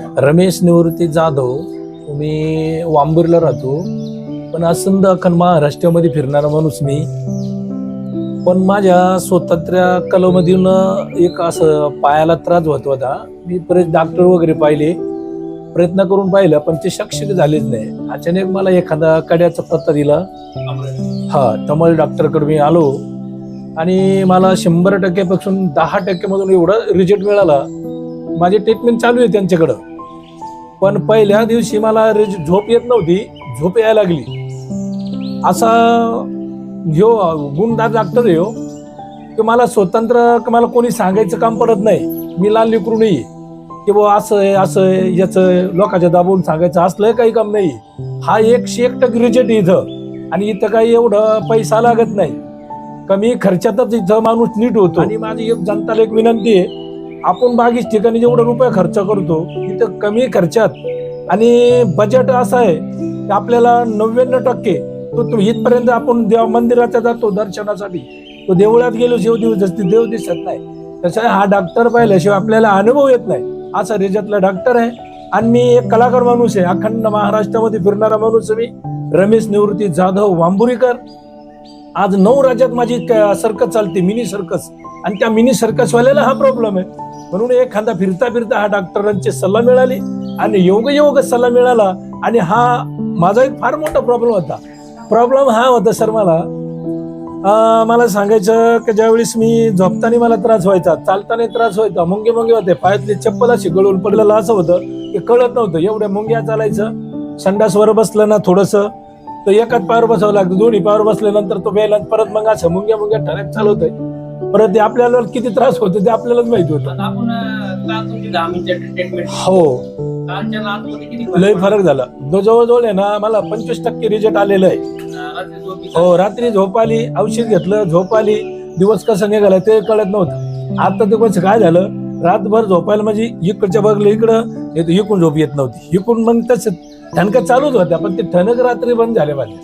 रमेश निवृत्ती जाधव मी वांबूरला राहतो. पण असंद अखंड महाराष्ट्रामध्ये फिरणारा माणूस मी. पण माझ्या स्वतंत्र्या कलामधून एक असं पायाला त्रास होत होता. मी परत डॉक्टर वगैरे पाहिले. प्रयत्न करून पाहिलं पण ते शक्य झालेच नाही. अचानक मला एखादा कड्याचा पत्ता दिला. हा तमल डॉक्टरकडे मी आलो. आणि मला शंभर टक्क्यापासून दहा टक्क्यामधून एवढा रिजल्ट मिळाला. माझी ट्रीटमेंट चालू आहे त्यांच्याकडं. पण पहिल्या दिवशी मला रिज- झोप येत नव्हती झोप यायला लागली. असा ह्यो गुणदार डॉक्टर हो की मला स्वतंत्र मला कोणी सांगायचं काम पडत नाही. मी लहान लेकरू नाही की बुवा असं आहे असं आहे याचं लोकांच्या दाबून सांगायचं असलं काही काम नाही. हा एकशे एक टक्के रिजेक्ट इथं. आणि इथं काही एवढं पैसा लागत नाही. कमी खर्चातच इथं माणूस नीट होतो. आणि माझी एक जनताला एक विनंती आहे आपण बागीच ठिकाणी जेवढं रुपये खर्च करतो तिथं कमी खर्चात. आणि बजेट असं आहे की आपल्याला नव्याण्णव टक्के तो तो इथपर्यंत आपण देव मंदिराचा जातो दर्शनासाठी. तो देवळात गेलो शिव दिवस दिसते देव दिसत नाही. तसं हा डॉक्टर पाहिल्याशिवाय आपल्याला अनुभव येत नाही. असा रेजातला डॉक्टर आहे. आणि मी एक कलाकार माणूस आहे अखंड महाराष्ट्रामध्ये फिरणारा माणूस आहे मी. रमेश निवृत्ती जाधव वांबुरीकर. आज नऊ राज्यात माझी सर्कस चालते मिनी सर्कस आणि त्या मिनी सर्कसवाल्याला हा प्रॉब्लेम आहे. म्हणून एखादा फिरता फिरता हा डॉक्टरांची सल्ला मिळाली आणि योग योग सल्ला मिळाला आणि हा माझा एक फार मोठा प्रॉब्लेम होता. प्रॉब्लेम हा होता सर मला. मला सांगायचं की ज्यावेळेस मी झोपताना मला त्रास व्हायचा चालताना त्रास व्हायचा मुंगे मुंगे होते पायातली चप्पल अशी गळून पडलेलं असं होतं की कळत नव्हतं. एवढ्या मुंग्या चालायचं संडासवर बसलं ना थोडस तर एकाच पायावर बसावं लागतं दोन्ही पायावर बसल्यानंतर तो बेला परत मग असं मुंग्या मुंग्या ठरत चालवतंय परत ते आपल्याला किती त्रास होतो ते आपल्यालाच माहिती होतं. आता आपण अं, काल तुमची धामीच्या ट्रीटमेंट हो. कालच्या आतमध्ये किती लय फरक झाला. जवळजवळ आहे ना मला पंचवीस टक्के रिझल्ट आलेलं आहे. रात्री. हो रात्री झोप आली औषध घेतलं झोप आली. दिवस कसं निघाला ते कळत नव्हतं. आता ते कसं काय झालं? रातभर झोपायला म्हणजे इकडच्या बघलं इकडं तर इकडून झोप येत नव्हती. इकडून मग तसं ठणका चालूच होत्या पण ते ठणक रात्री बंद झाले माझे.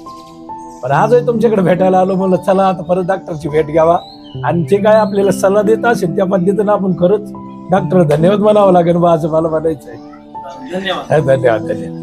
पण आजही तुमच्याकडे भेटायला आलो म्हणलं चला आता परत डॉक्टरची भेट घ्यावा. आणि जे काय आपल्याला सल्ला देत असेल त्या पद्धतीनं आपण खरंच डॉक्टर धन्यवाद म्हणावं लागेल बा असं मला म्हणायचं आहे धन्यवाद. धन्यवाद धन्यवाद.